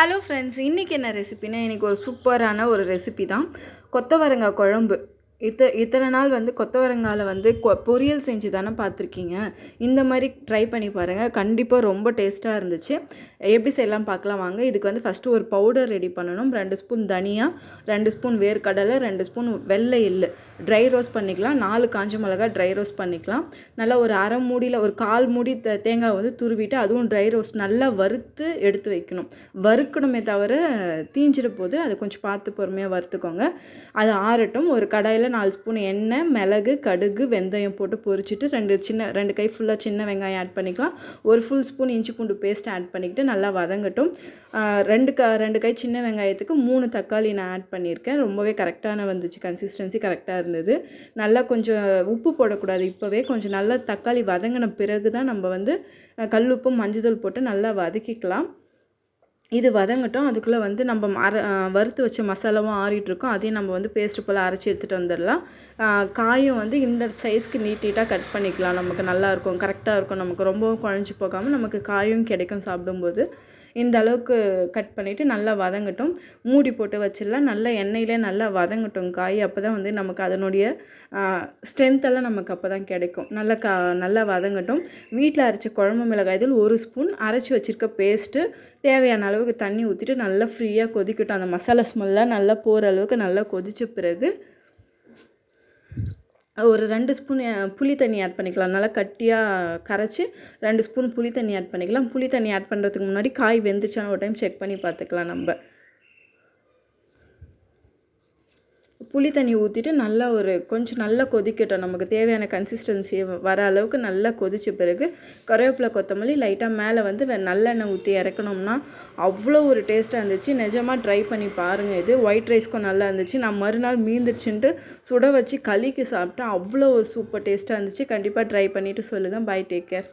Hello friends இன்றைக்கி என்ன ரெசிபினா இன்றைக்கி ஒரு சூப்பரான ஒரு ரெசிபி தான். கொத்தவரங்காய் குழம்பு. இத்த இத்தனை நாள் வந்து கொத்தவரங்காயில் வந்து கொ பொரியல் செஞ்சு தானே பார்த்துருக்கீங்க. இந்த மாதிரி ட்ரை பண்ணி பாருங்கள் கண்டிப்பாக ரொம்ப டேஸ்ட்டாக இருந்துச்சு. எப்படி செய்யலாம் பார்க்கலாம் வாங்க. இதுக்கு வந்து ஃபஸ்ட்டு ஒரு பவுடர் ரெடி பண்ணணும். ரெண்டு ஸ்பூன் தனியா ரெண்டு ஸ்பூன் வேர்க்கடலை ரெண்டு ஸ்பூன் வெள்ளை எள்ளு. ட்ரை ரோஸ்ட் பண்ணிக்கலாம். நாலு காஞ்ச மிளகா ட்ரை ரோஸ்ட் பண்ணிக்கலாம். நல்லா ஒரு அரை மூடியில் ஒரு கால் மூடி தே தேங்காய் வந்து துருவிட்டு அதுவும் ட்ரை ரோஸ்ட் நல்லா வறுத்து எடுத்து வைக்கணும். வறுக்கணுமே தவிர தீஞ்சிட போது அதை கொஞ்சம் பார்த்து பொறுமையாக வறுத்துக்கோங்க. அது ஆறட்டும். ஒரு கடாயில் நாலு ஸ்பூன் எண்ணெய் மிளகு கடுகு வெந்தயம் போட்டு பொரிச்சிட்டு ரெண்டு சின்ன ரெண்டு கை ஃபுல்லாக சின்ன வெங்காயம் ஆட் பண்ணிக்கலாம். ஒரு ஃபுல் ஸ்பூன் இஞ்சி பூண்டு பேஸ்ட் ஆட் பண்ணிக்கிட்டு நல்லா வதங்கட்டும். ரெண்டு க ரெண்டு கை சின்ன வெங்காயத்துக்கு மூணு தக்காளி நான் ஆட் பண்ணியிருக்கேன். ரொம்பவே கரெக்டான வந்துச்சு. கன்சிஸ்டன்சி கரெக்டாக இருந்தது. நல்லா கொஞ்சம் உப்பு போடக்கூடாது இப்போவே. கொஞ்சம் நல்லா தக்காளி வதங்கின பிறகு தான் நம்ம வந்து கல்லுப்பும் மஞ்சள் போட்டு நல்லா வதக்கிக்கலாம். இது வதங்கட்டும். அதுக்குள்ளே வந்து நம்ம அர வறுத்து வச்ச மசாலாவும் ஆறிட்டுருக்கோம். அதையும் நம்ம வந்து பேஸ்ட்டு போல் அரைச்சி எடுத்துகிட்டு வந்துடலாம். காயும் வந்து இந்த சைஸ்க்கு நீட் நீட்டாக கட் பண்ணிக்கலாம். நமக்கு நல்லாயிருக்கும் கரெக்டாக இருக்கும். நமக்கு ரொம்பவும் குழஞ்சி போகாமல் நமக்கு காயும் கிடைக்கும் சாப்பிடும்போது. இந்த அளவுக்கு கட் பண்ணிவிட்டு நல்லா வதங்கட்டும். மூடி போட்டு வச்சிடலாம். நல்லா எண்ணெயிலே நல்லா வதங்கட்டும் காய். அப்போ தான் வந்து நமக்கு அதனுடைய ஸ்ட்ரென்த்தெல்லாம் நமக்கு அப்போ தான் கிடைக்கும். நல்லா கா நல்லா வதங்கட்டும். வீட்டில் அரைச்ச குழம்பு மிளகாய் தூள் ஒரு ஸ்பூன் அரைச்சி வச்சுருக்க பேஸ்ட்டு தேவையான அளவுக்கு தண்ணி ஊற்றிட்டு நல்லா ஃப்ரீயாக கொதிக்கட்டும். அந்த மசாலா ஸ்மெல்லாம் நல்லா போகிற அளவுக்கு நல்லா கொதித்த பிறகு ஒரு ரெண்டு ஸ்பூன் புளி தண்ணி ஆட் பண்ணிக்கலாம். நல்லா கட்டியாக கரைச்சி ரெண்டு ஸ்பூன் புளி தண்ணி ஆட் பண்ணிக்கலாம். புளி தண்ணி ஆட் பண்ணுறதுக்கு முன்னாடி காய் வெந்துச்சான்னு ஒரு டைம் செக் பண்ணி பார்த்துக்கலாம் நம்ம. புளி தண்ணி ஊற்றிட்டு நல்லா ஒரு கொஞ்சம் நல்லா கொதிக்கட்டும். நமக்கு தேவையான கன்சிஸ்டன்சி வர அளவுக்கு நல்லா கொதித்த பிறகு கருவேப்பிலை கொத்தமல்லி லைட்டாக மேலே வந்து நல்லெண்ணெய் ஊற்றி இறக்கணும்னா அவ்வளோ ஒரு டேஸ்ட்டாக இருந்துச்சு. நிஜமாக ட்ரை பண்ணி பாருங்கள் இது. ஒயிட் ரைஸ்க்கும் நல்லா இருந்துச்சு. நான் மறுநாள் மீந்துருச்சுன்ட்டு சுட வச்சு களிக்கு சாப்பிட்டா அவ்வளோ ஒரு சூப்பர் டேஸ்ட்டாக இருந்துச்சு. கண்டிப்பாக ட்ரை பண்ணிவிட்டு சொல்லுங்கள் பை டேக் கேர்